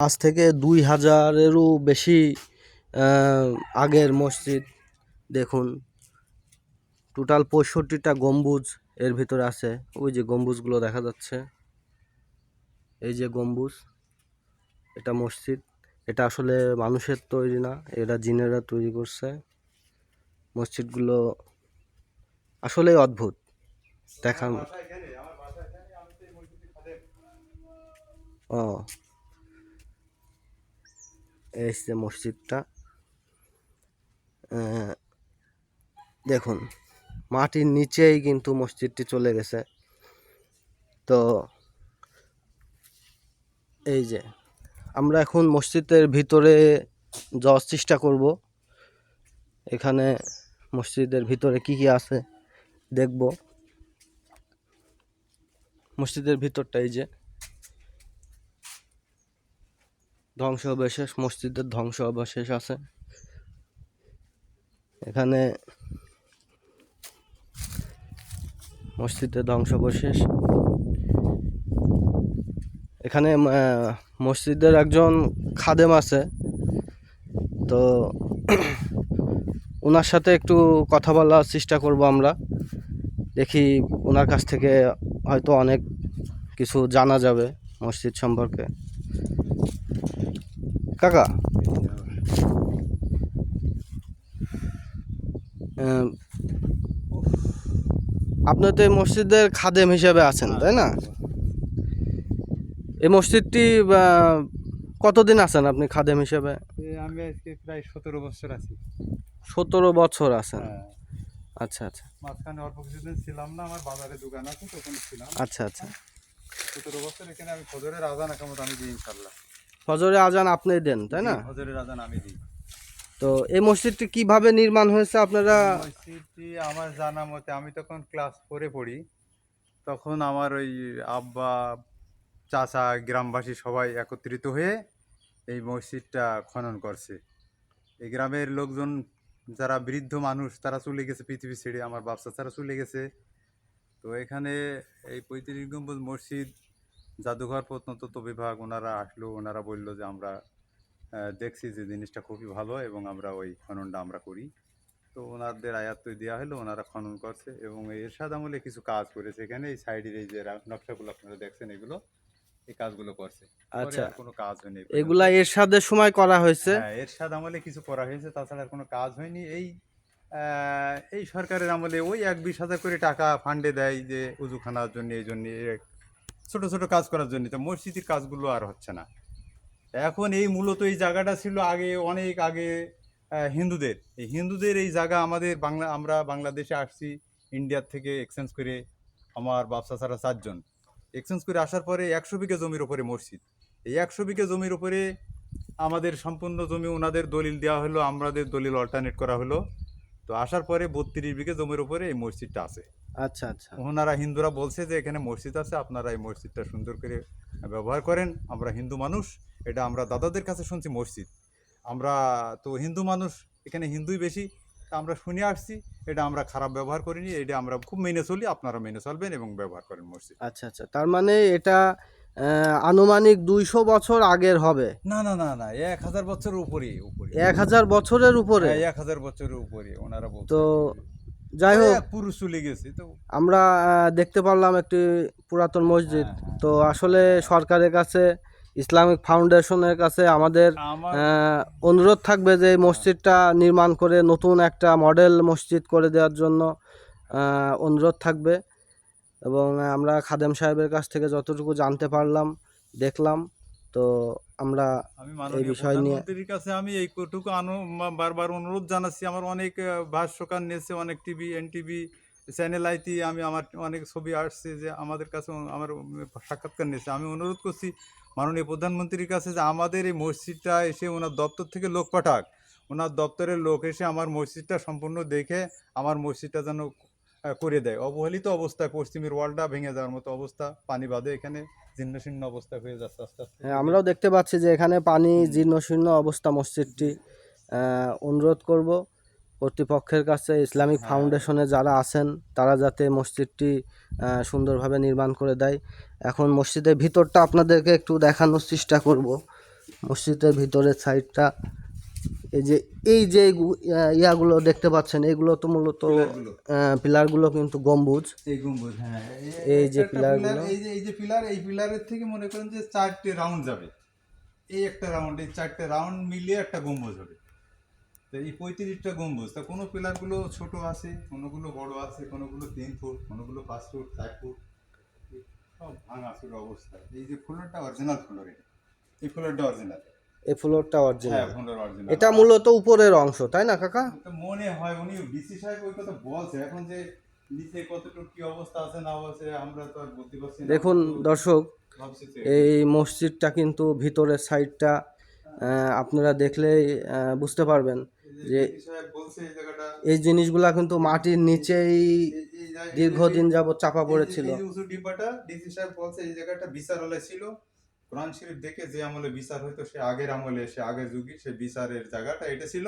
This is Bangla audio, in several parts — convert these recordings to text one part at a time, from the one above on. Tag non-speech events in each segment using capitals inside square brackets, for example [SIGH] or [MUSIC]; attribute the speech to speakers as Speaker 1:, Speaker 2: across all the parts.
Speaker 1: আজ থেকে দুই হাজারেরও বেশি আগের মসজিদ। দেখুন, টোটাল পঁয়ষট্টিটা গম্বুজ এর ভিতরে আছে। ওই যে গম্বুজগুলো দেখা যাচ্ছে। এই যে গম্বুজ, এটা মসজিদ। এটা আসলে মানুষের তৈরি না, এটা জিনেরা তৈরি করছে। মসজিদগুলো আসলেই অদ্ভুত। দেখার ও যে মসজিদটা। দেখুন, মাটির নিচেই কিন্তু মসজিদটি চলে গেছে। তো এই যে, আমরা এখন মসজিদের ভিতরে যাওয়ার চেষ্টা করব। এখানে মসজিদের ভিতরে কি কি আছে দেখব। মসজিদের ভিতরটা এই যে ধ্বংস অবশেষ মসজিদের ধ্বংস অবশেষ আছে। এখানে মসজিদের ধ্বংসাবশেষ। এখানে মসজিদের একজন খাদেম আছে। তো [CLEARS THROAT] ওনার সাথে একটু কথা বলার চেষ্টা করব আমরা। দেখি ওনার কাছ থেকে হয়তো অনেক কিছু জানা যাবে মসজিদ সম্পর্কে। কাকা? আপনার তো এই মসজিদের খাদেম হিসাবে আছেন তাই না? এই মসজিদটি কতদিন আছেন আপনি খাদেম হিসাবে?
Speaker 2: আমি আজকে প্রায় সতেরো বছর আছি।
Speaker 1: সতেরো বছর আছেন।
Speaker 2: হ্যাঁ।
Speaker 1: আচ্ছা আচ্ছা।
Speaker 2: মাঝখানে অল্প কিছুদিন ছিলাম না আমার বাজারে দোকান আছে তখন ছিলাম।
Speaker 1: আচ্ছা আচ্ছা।
Speaker 2: সতেরো বছর এখানে আমি ফজরের আজান একামত আমি দিই ইনশাল্লাহ
Speaker 1: ফজরে আজান আপনি দেন তাই না?
Speaker 2: ফজরের আজান আমি দিই।
Speaker 1: তো এই মসজিদটি কীভাবে নির্মাণ হয়েছে আপনারা?
Speaker 2: মসজিদটি আমার জানা মতে আমি তখন ক্লাস ফোরে পড়ি। তখন আমার ওই আব্বা চাচা গ্রামবাসী সবাই একত্রিত হয়ে এই মসজিদটা খনন করছে। এই গ্রামের লোকজন যারা বৃদ্ধ মানুষ তারা চলে গেছে পৃথিবী ছেড়ে। আমার বাচ্চা তারা চলে গেছে। তো এখানে এই পঁয়ত্রিশ গম্বুজ মসজিদ জাদুঘর প্রত্নতত্ত্ব বিভাগ ওনারা আসলো ওনারা বলল যে আমরা দেখছি যে জিনিসটা খুবই ভালো এবং আমরা ওই খননটা আমরা করি। তো ওনাদের আয়াত দেওয়া হলো ওনারা খনন করছে এবং এই এরশাদ আমলে কিছু কাজ করেছে। এখানে এই সাইডের এই যে নকশাগুলো আপনারা দেখছেন এগুলো এই কাজগুলো করছে।
Speaker 1: আচ্ছা।
Speaker 2: কোনো কাজ হয়নি
Speaker 1: এগুলা এরশাদের সময় করা হয়েছে?
Speaker 2: হ্যাঁ এরশাদ আমলে কিছু করা হয়েছে তাছাড়া আর কোনো কাজ হয়নি। এই এই সরকারের আমলে ওই এক বিশ হাজার করে টাকা ফান্ডে দেয় যে উজুখানার জন্য এই জন্য ছোট ছোট কাজ করার জন্য, তো মসজিদের কাজগুলো আর হচ্ছে না। এখন এই মূলত এই জায়গাটা ছিল আগে, অনেক আগে হিন্দুদের। এই হিন্দুদের এই জায়গা আমাদের বাংলা, আমরা বাংলাদেশে আসছি, ইন্ডিয়ার থেকে এক্সচেঞ্জ করে আমার বাপসা ছাড়া চারজন। এক্সচেঞ্জ করে আসার পরে একশো বিঘে জমির ওপরে মসজিদ। এই একশো বিঘে জমির ওপরে আমাদের সম্পূর্ণ জমি ওনাদের দলিল দেওয়া হলো, আমাদের দলিল অল্টারনেট করা হলো। তো আসার পরে বত্রিশ বিঘে জমির ওপরে এই মসজিদটা আছে।
Speaker 1: আচ্ছা আচ্ছা।
Speaker 2: ওনারা হিন্দুরা বলছে যে এখানে মসজিদ আছে আপনারা এই মসজিদটা সুন্দর করে ব্যবহার করেন আমরা হিন্দু মানুষ এটা আমরা দাদাদের কাছে শুনছি মসজিদ। আমরা তো হিন্দু মানুষ এখানে হিন্দুই বেশি তা আমরা শুনে আসছি এটা আমরা খারাপ ব্যবহার করিনি এটা আমরা খুব মেনে চলি আপনারা মেনে চলবেন এবং ব্যবহার করেন মসজিদ।
Speaker 1: আচ্ছা আচ্ছা তার মানে এটা আনুমানিক দুইশো বছর আগের হবে?
Speaker 2: না না না না এক হাজার বছরের উপরে উপরে
Speaker 1: এক হাজার বছরের উপরে?
Speaker 2: হ্যাঁ, এক হাজার বছরের উপরে ওনারা বলছে।
Speaker 1: তো যাই হোক
Speaker 2: এক পুরুষ চলে গেছে তো
Speaker 1: আমরা দেখতে পারলাম একটি পুরাতন মসজিদ।
Speaker 2: হ্যাঁ।
Speaker 1: তো আসলে সরকারের কাছে ইসলামিক ফাউন্ডেশনের কাছে আমাদের অনুরোধ থাকবে যে এই মসজিদটা নির্মাণ করে নতুন একটা মডেল মসজিদ করে দেওয়ার জন্য অনুরোধ থাকবে। এবং আমরা খাদেম সাহেবের কাছ থেকে যতটুকু জানতে পারলাম দেখলাম। তো আমরা
Speaker 2: আমি মাননীয়
Speaker 1: বিষয় নিয়ে-
Speaker 2: প্রধানমন্ত্রীর কাছে আমি এইটুকু বারবার অনুরোধ জানাচ্ছি। আমার অনেক ভাষ্যকার নিয়েছে অনেক টিভি এনটিভি চ্যানেল আইতি আমি আমার অনেক ছবি আসছে যে আমাদের কাছে আমার সাক্ষাৎকার নিয়েছে আমি অনুরোধ করছি মাননীয় প্রধানমন্ত্রীর কাছে যে আমাদের এই মসজিদটা এসে ওনার দপ্তর থেকে লোক পাঠাক। ওনার দপ্তরের লোক এসে আমার মসজিদটা সম্পূর্ণ দেখে আমার মসজিদটা যেন করে দেয়। অবহেলিত অবস্থায় পশ্চিমের ওয়ালটা ভেঙে যাওয়ার মতো অবস্থা পানি বাদে এখানে জীর্ণ শীর্ণ অবস্থা হয়ে যাচ্ছে আস্তে আস্তে।
Speaker 1: হ্যাঁ, আমরাও দেখতে পাচ্ছি যে এখানে পানি জীর্ণশীর্ণ অবস্থা মসজিদটি অনুরোধ করব কর্তৃপক্ষের কাছে ইসলামিক
Speaker 2: হ্যাঁ।
Speaker 1: ফাউন্ডেশনে যারা আছেন তারা যাতে মসজিদটি সুন্দরভাবে নির্মাণ করে দেয়। এখন মসজিদের ভিতরটা আপনাদেরকে একটু দেখানোর চেষ্টা করব। মসজিদের ভিতরের সাইডটা এই যে এই যে ইয়াগুলো দেখতে পাচ্ছেন এগুলো তো মূলত
Speaker 2: পিলারগুলো।
Speaker 1: কিন্তু গম্বুজ।
Speaker 2: এই গম্বুজ হ্যাঁ।
Speaker 1: এই যে পিলারগুলো।
Speaker 2: পিলার, এই যে এই যে পিলার এই পিলারের থেকে মনে করেন যে চারটে রাউন্ড যাবে। এই একটা রাউন্ড এই চারটে রাউন্ড মিলিয়ে একটা গম্বুজ হবে। তো এই পঁয়ত্রিশটা গম্বুজ তা কোনো পিলারগুলো ছোট আছে কোনোগুলো বড় আছে কোনোগুলো তিন ফুট কোনোগুলো পাঁচ ফুট চার ফুট। সব ভাঙা অবস্থা। এই যে ফ্লোরটা অরিজিনাল ফ্লোর এটা এই ফ্লোরটা অরিজিনাল
Speaker 1: এই ফ্লোরটা
Speaker 2: হ্যাঁ
Speaker 1: অরিজিনাল
Speaker 2: ফ্লোর অরিজিনাল
Speaker 1: এটা মূলত উপরের অংশ তাই না কাকা?
Speaker 2: তো মনে হয় উনি ডিসি সাহেব ওই কথা বলছে। এখন যে নিচে কতটুকু কি অবস্থা আছে না আছে আমরা তো আর বলতে পারছি না।
Speaker 1: দেখুন দর্শক এই মসজিদটা কিন্তু ভিতরের সাইডটা আপনারা দেখলেই বুঝতে পারবেন যে
Speaker 2: এই
Speaker 1: জিনিসগুলা কিন্তু মাটির নিচেই দীর্ঘদিন যাবৎ চাপা পড়েছিল।
Speaker 2: ডিব্বাটা ডিসি সাহেব বলছে এই জায়গাটা বিচারালয় ছিল। কোরআন শরীফ দেখে যে আমলে বিচার হইতো সে আগের আমলে সে আগের যুগে সে বিচারের জায়গাটা এটা ছিল।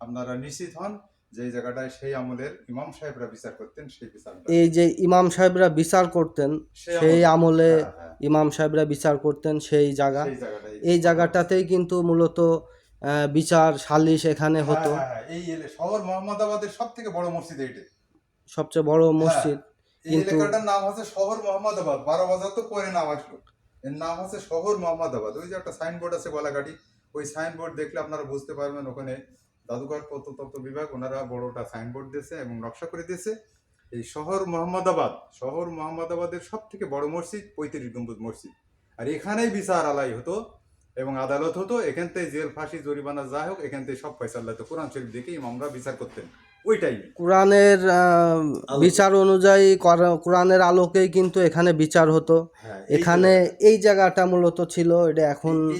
Speaker 2: আপনারা নিশ্চিত হন যে এই জায়গাটায় সেই আমলের ইমাম সাহেবরা বিচার করতেন সেই বিচারটা।
Speaker 1: এই যে ইমাম সাহেবরা বিচার করতেন
Speaker 2: সেই আমলে- হ্যাঁ, হ্যাঁ,
Speaker 1: ইমাম সাহেবরা বিচার করতেন সেই জায়গা। এই জায়গাটাতেই কিন্তু মূলত বিচার সালিশ এখানে হতো।
Speaker 2: হ্যাঁ, হ্যাঁ, এই শহর মোহাম্মদাবাদের সব থেকে বড় মসজিদ এইটা।
Speaker 1: সবচেয়ে বড় মসজিদ।
Speaker 2: এই এলাকাটার নাম হচ্ছে শহর মোহাম্মদাবাদ। বারো বাজার তো পরে নাম আসলো। এর নাম হচ্ছে শহর মোহাম্মদাবাদ। ওই যে একটা সাইনবোর্ড আছে গলাগাড়ি ওই সাইনবোর্ড দেখলে আপনারা বুঝতে পারবেন ওখানে জাদুঘর প্রত্নতত্ত্ব বিভাগ, ওনারা বড়টা সাইনবোর্ড দিয়েছে এবং নকশা করে দিয়েছে। এই শহর মোহাম্মদাবাদ, শহর মোহাম্মদাবাদের সব থেকে বড় মসজিদ, পঁয়ত্রিশ গম্বুজ মসজিদ। আর এখানেই বিচার আলাই হতো এবং আদালত হতো, এখান থেকে জেল, ফাঁসি, জরিমানা যা হোক, এখান থেকে সব পয়সা তো কোরআন শরীফ দেখে ইমামরা বিচার করতেন। ওই টাইমে
Speaker 1: কোরআনের বিচার অনুযায়ী করা- কোরআনের আলোকেই কিন্তু এখানে বিচার হতো।
Speaker 2: হ্যাঁ,
Speaker 1: এখানে এই জায়গাটা মূলত ছিল এটা এখন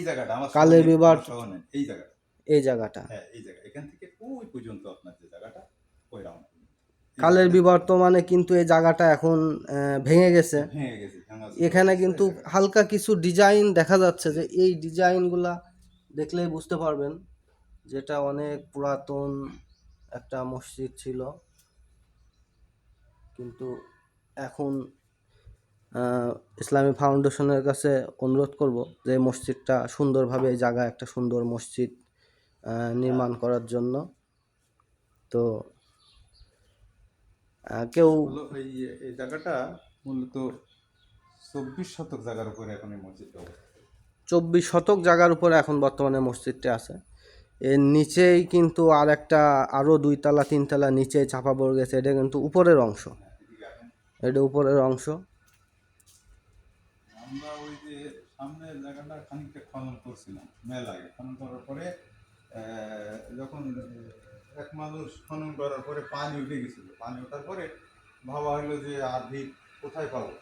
Speaker 1: কালের
Speaker 2: শহরে, এই জায়গাটা।
Speaker 1: এই জায়গাটা।
Speaker 2: হ্যাঁ এই জায়গা। এখান থেকে ওই পর্যন্ত আপনার যে জায়গাটা ওই রাউন্ড
Speaker 1: কালের বিবর্তমানে কিন্তু এই জায়গাটা এখন ভেঙে গেছে।
Speaker 2: ভেঙে গেছে।
Speaker 1: এখানে কিন্তু হালকা কিছু ডিজাইন দেখা যাচ্ছে যে এই ডিজাইনগুলা দেখলেই বুঝতে পারবেন যেটা অনেক পুরাতন একটা মসজিদ ছিল। কিন্তু এখন ইসলামী ফাউন্ডেশনের কাছে অনুরোধ করব যে মসজিদটা সুন্দরভাবে এই জায়গায় একটা সুন্দর মসজিদ নির্মাণ করার জন্য। তো কেউ
Speaker 2: এই এই জায়গাটা মূলত চব্বিশ শতক জায়গার উপরে এখন এই মসজিদটা
Speaker 1: চব্বিশ শতক জায়গার উপরে এখন বর্তমানে মসজিদটা আছে। এর নিচেই কিন্তু আর একটা আরও দুইতলা তিনতলা নিচে চাপা পড়ে গেছে। এটা কিন্তু উপরের অংশ। এটা উপরের অংশ।
Speaker 2: আমরা ওই যে সামনের জায়গাটা খানিকটা খনন করছিলাম মেলায় খনন করার পরে যখন এক মানুষ খনন করার পরে পানি উঠে গেছিল। পানি ওঠার পরে ভাবা হলো যে আর ভিড় কোথায় পাবো?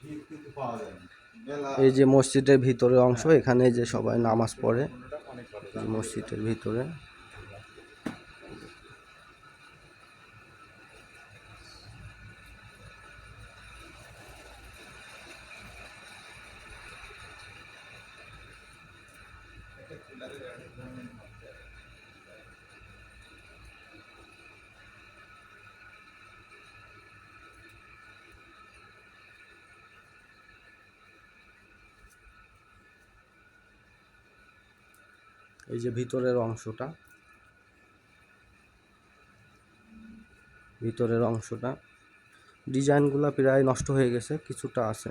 Speaker 2: ভিড় কিন্তু পাওয়া যায়নি।
Speaker 1: এই যে মসজিদের ভিতরের অংশ এখানে যে সবাই নামাজ পড়ে। মসজিদের ভিতরে। এই যে ভিতরের অংশটা। ভিতরের অংশটা। ডিজাইনগুলো প্রায় নষ্ট হয়ে গেছে কিছুটা আছে।